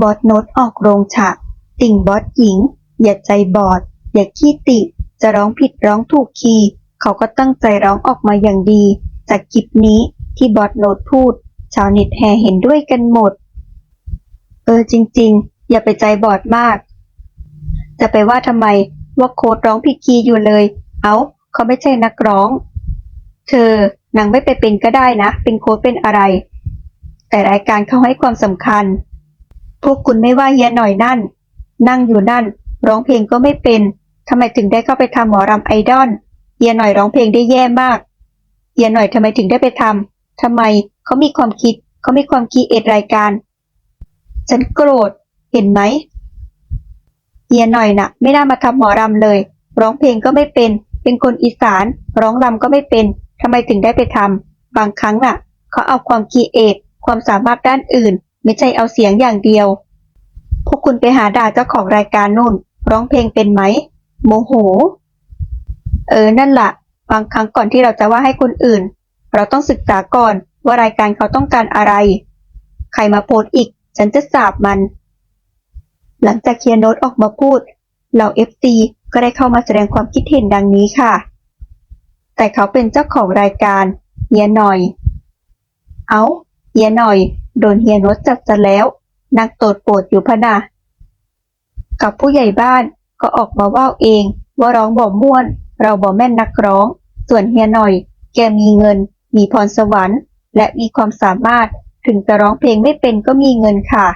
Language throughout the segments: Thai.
บอสโนตออกโรงฉาก ติ่งบอสหญิง อย่าใจบอด อย่าขี้ติ จะร้องผิดร้องถูกคีย์เขาก็ตั้งใจร้องออกมาอย่างดี จากคลิปนี้ที่บอสโนตพูด ชาวเน็ตแห่เห็นด้วยกันหมด เออจริง ๆ อย่าไปใจบอดมาก จะไปว่าทำไมว่าโค้ดร้องผิดคีย์อยู่เลย เอา้า เขาไม่ใช่นักร้อง เธอนางไม่ไปเป็นก็ได้นะ เป็นโค้ดเป็นอะไร แต่รายการเขาให้ความสำคัญ พวกคุณไม่ว่าเฮียหน่อยนั่น นั่งอยู่นั่น ร้องเพลงก็ไม่เป็นทำไมถึงได้เข้าไปทำหมอรำไอดอลเฮียหน่อยร้องเพลงได้แย่มากเฮียหน่อยทำไมถึงได้ไปทำทำไมเขามีความคิดเขามีความคิดเอดรายการ ฉันโกรธเห็นไหมเฮียหน่อยน่ะ ไม่น่ามาทำหมอรำเลย ร้องเพลงก็ไม่เป็น เป็นคนอีสาน ร้องรำก็ไม่เป็นทำไมถึงได้ไปทำบางครั้งน่ะเขาเอาความคิดเอทความสามารถด้านอื่น ไม่ใช่เอาเสียงอย่างเดียว พวกคุณไปหาด่าเจ้าของรายการนู่น ร้องเพลงเป็นไหม โมโห เออ นั่นละ่ะ บางครั้งก่อนที่เราจะว่าให้คนอื่น เราต้องศึกษาก่อนว่ารายการเขาต้องการอะไร ใครมาโพสอีก ฉันจะสาบมัน หลังจากเคียร์โนตออกมาพูด เหล่าเอฟซีก็ได้เข้ามาแสดงความคิดเห็นดังนี้ค่ะ แต่เขาเป็นเจ้าของรายการเฮียหน่อย เอ้าเฮียหน่อย โดนเฮียโนตจับซะแล้วนักโตดโปรดอยู่พะนะกับผู้ใหญ่บ้านก็ออกมาว่าเอง ว่าร้องบ่ม่วน เราบ่แม่นนักร้อง ส่วนเฮียหน่อย แกมีเงิน มีพรสวรรค์ และมีความสามารถถึงจะร้องเพลงไม่เป็นก็มีเงินค่ะ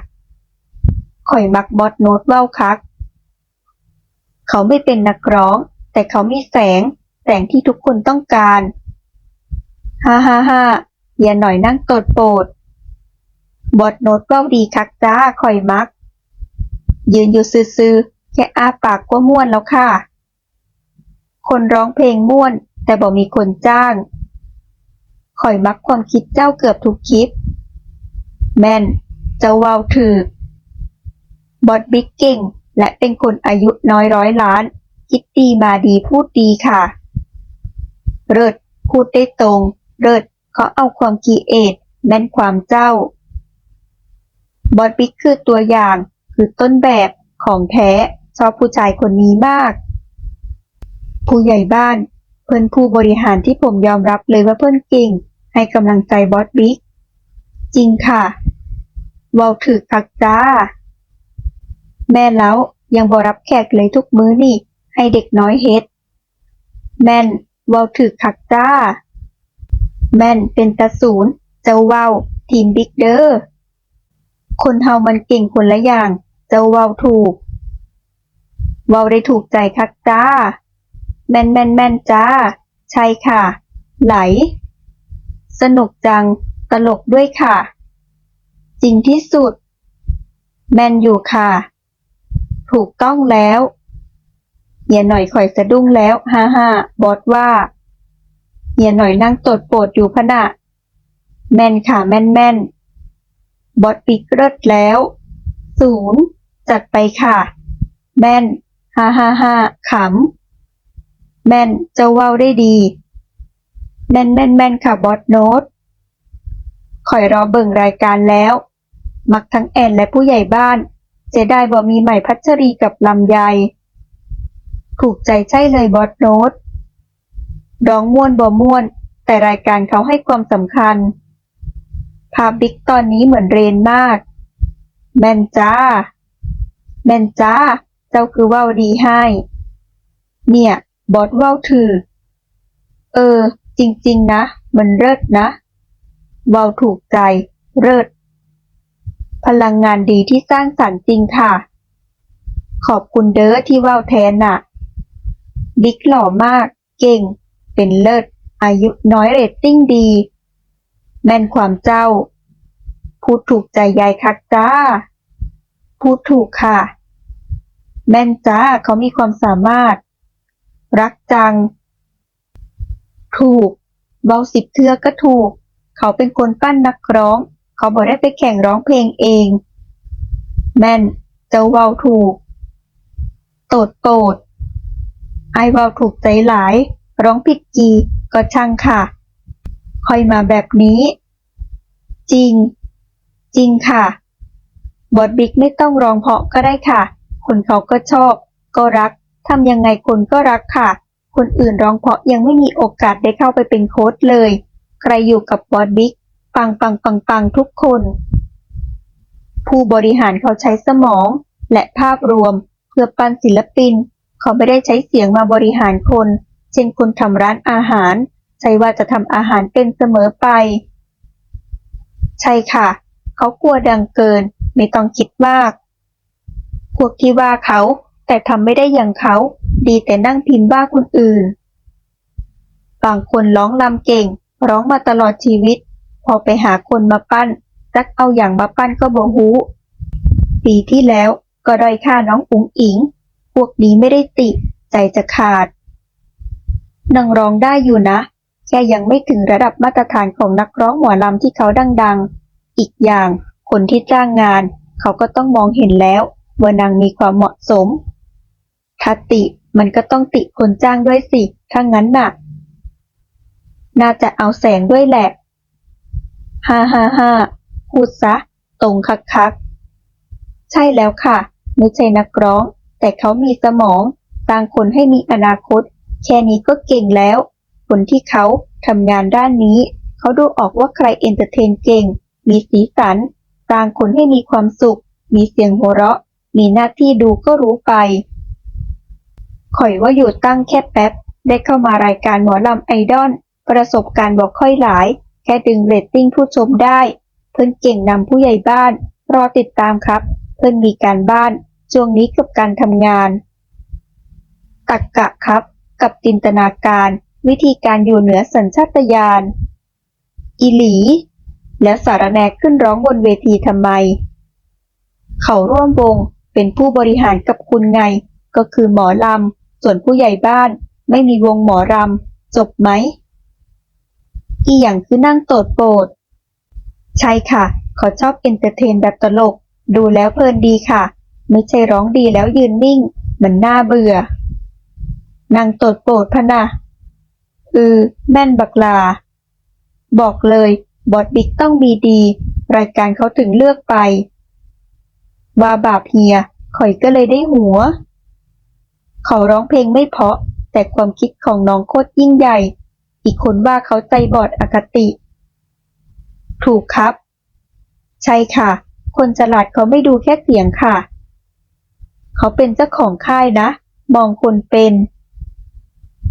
ข่อยมักบอสโน้ตเว้าคัก เขาไม่เป็นนักร้อง แต่เขามีแสง แสงที่ทุกคนต้องการ ฮ่าฮ่าฮ่าอย่าหน่อยนั่งโตดโปรด บอสโนตเว้าดีคักจ้าข่อยมัก ยืนอยู่ซื่อๆแค่อ้าปากก็ม่วนแล้วค่ะ คนร้องเพลงม่วน แต่บอกมีคนจ้าง ข่อยมักความคิดเจ้าเกือบทุกคลิป แม่น เจ้าเว้าถือบอสบิ๊กเก่ง และเป็นคนอายุน้อยร้อยล้าน คิดดีมาดีพูดดีค่ะเริดพูดได้ตรงเริดเขาเอาความคีเอทแม่นความเจ้า บอสบิ๊กคือตัวอย่าง คือต้นแบบของแท้ ชอบผู้ชายคนนี้มาก ผู้ใหญ่บ้าน เพื่อนผู้บริหารที่ผมยอมรับเลยว่าเพื่อนเก่ง ให้กำลังใจบอสบิ๊ก จริงค่ะเวาถือคักจ้า แม่แล้วยังบอรับแขกเลยทุกมื้อนี่ ให้เด็กน้อยเฮ็ด แม่นเวาถือคักจ้า แม่นเป็นตาศูนย์เจ้าเว้าทีมบิ๊กเดอร์ คนเฮามันเก่งคนละอย่าง เจ้าเว้าถูก เว้าได้ถูกใจคักจ้า แม่นแม่นแม่นจ้า ใช่ค่ะ ไหล สนุกจัง ตลกด้วยค่ะ จริงที่สุด แม่นอยู่ค่ะ ถูกต้องแล้วเฮียหน่อยข่อยสะดุ้งแล้วฮ่าฮ่าบอสว่าเฮียหน่อยนั่งตดโปรดอยู่พนะแม่นค่ะแม่นแม่น บอสปิกเลิศแล้วศูนย์จัดไปค่ะ แม่นฮ่าฮ่าฮ่าขำ แม่นเจ้าว้าได้ดี แม่นแม่นแม่นค่ะบอสโน้ตข่อยรอเบิ่งรายการแล้ว มักทั้งแอนและผู้ใหญ่บ้านเสียดายบ่มีใหม่พัชรีกับลำไยถูกใจใช่เลยบอสโน้ตร้องม่วนบ่ม่วน แต่รายการเขาให้ความสำคัญ ภาพบิ๊กตอนนี้เหมือนเรนมาก แมนจ้า แมนจ้า เจ้าคือว้าวดีให้ เนี่ย บอสว้าวถือ เออ จริง ๆ นะ มันเลิศนะว้าวถูกใจ เลิศพลังงานดีที่สร้างสรรค์จริงค่ะ ขอบคุณเด้อที่ว้าวแทนน่ะ บิ๊กหล่อมาก เก่ง เป็นเลิศ อายุน้อยเรตติ้งดี แม่นความเจ้า พูดถูกใจยายคักจ้า พูดถูกค่ะ แม่นจ้าเขามีความสามารถ รักจัง ถูก เบาสิบเทือก็ถูก เขาเป็นคนปั้นนักร้อง เขาบอกได้ไปแข่งร้องเพลงเอง แม่น เจ้าเว้าถูก โตดโตดไอเว้าถูกใจหลาย ร้องผิดกีก็ช่างค่ะ ค่อยมาแบบนี้ จริง จริงค่ะ บอสบิ๊กไม่ต้องร้องเพาะก็ได้ค่ะ คนเขาก็ชอบ ก็รักทำยังไงคนก็รักค่ะ คนอื่นร้องเพาะยังไม่มีโอกาสได้เข้าไปเป็นโค้ชเลย ใครอยู่กับบอสบิ๊กปังปังปังปังทุกคน ผู้บริหารเขาใช้สมอง และภาพรวม เพื่อปั้นศิลปิน เขาไม่ได้ใช้เสียงมาบริหารคน เช่นคนทำร้านอาหาร ช่ว่าจะทำอาหารเป็นเสมอไป ใช่ค่ะ เขากลัวดังเกิน ไม่ต้องคิดมาก พวกที่ว่าเขาแต่ทำไม่ได้อย่างเขา ดีแต่นั่งพิมพ์ว่าคนอื่น บางคนร้องลำเก่ง ร้องมาตลอดชีวิต พอไปหาคนมาปั้นจักเอาอย่างมาปั้นก็บ่ฮู้ปีที่แล้วก็ด้อยค่าน้องอุ๋งอิง พวกนี้ไม่ได้ติ ใจจะขาดนางร้องได้อยู่นะ แค่ยังไม่ถึงระดับมาตรฐานของนักร้องหมอลำที่เขาดังๆ อีกอย่างคนที่จ้างงาน เขาก็ต้องมองเห็นแล้ว ว่านางมีความเหมาะสมถ้าติมันก็ต้องติคนจ้างด้วยสิ ถ้างั้นน่ะ น่าจะเอาแสงด้วยแหละ ฮ่าฮ่าฮ่าพูดซะ ตรงคักคักใช่แล้วค่ะ ไม่ใช่นักร้อง แต่เขามีสมองสร้างคนให้มีอนาคต แค่นี้ก็เก่งแล้ว คนที่เขาทำงานด้านนี้ เขาดูออกว่าใครเอนเตอร์เทนเก่ง มีสีสันสร้างคนให้มีความสุข มีเสียงหัวเราะ มีหน้าที่ดูก็รู้ไปข่อยว่าอยู่ตั้งแค่แป๊บ ได้เข้ามารายการหมอลำไอดอลประสบการณ์บอกค่อยหลาย แค่ดึงเรตติ้งผู้ชมได้ เพิ่นเก่งนำผู้ใหญ่บ้าน รอติดตามครับ เพิ่นมีการบ้านช่วงนี้กับการทำงาน ตักกะครับ กับจินตนาการ วิธีการอยู่เหนือสัญชาตญาณอีหลี แล้วสารแนขึ้นร้องบนเวทีทำไม เขาร่วมวงเป็นผู้บริหารกับคุณไง ก็คือหมอลำ ส่วนผู้ใหญ่บ้านไม่มีวงหมอรำ จบไหม อีอย่างคือนั่งโตดโปรดใช่ค่ะ เขาชอบเอนเตอร์เทนแบบตลก ดูแล้วเพลินดีค่ะ ไม่ใช่ร้องดีแล้วยืนนิ่ง มันน่าเบื่อนางโตดโปรดพะนะ อือ แม่นบักลา บอกเลย บอดบิ๊กต้องมีดี รายการเขาถึงเลือกไป ว่าบาปเฮีย ข่อยก็เลยได้หัว เขาร้องเพลงไม่เพาะ แต่ความคิดของน้องโคตรยิ่งใหญ่ อีกคนว่าเขาใจบอดอคติ ถูกครับ ใช่ค่ะ คนฉลาดเขาไม่ดูแค่เสียงค่ะ เขาเป็นเจ้าของค่ายนะ มองคนเป็น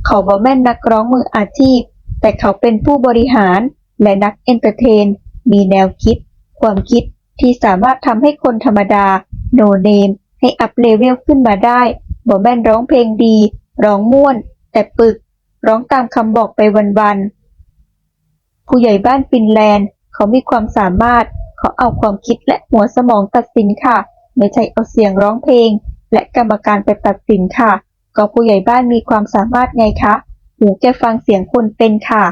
เขาบอแม่นนักร้องมืออาชีพ แต่เขาเป็นผู้บริหารและนักเอนเตอร์เทน มีแนวคิด ความคิดที่สามารถทำให้คนธรรมดา โนเนม ให้อัพเลเวลขึ้นมาได้บอแม่นร้องเพลงดี ร้องม่วน แต่ปึก ร้องตามคำบอกไปวันๆ ผู้ใหญ่บ้านฟินแลนด์ เขามีความสามารถ เขาเอาความคิดและหัวสมองตัดสินค่ะ ไม่ใช่เอาเสียงร้องเพลง และกรรมการไปตัดสินค่ะ ก็ผู้ใหญ่บ้านมีความสามารถไงคะ หูแกฟังเสียงคนเป็นค่ะ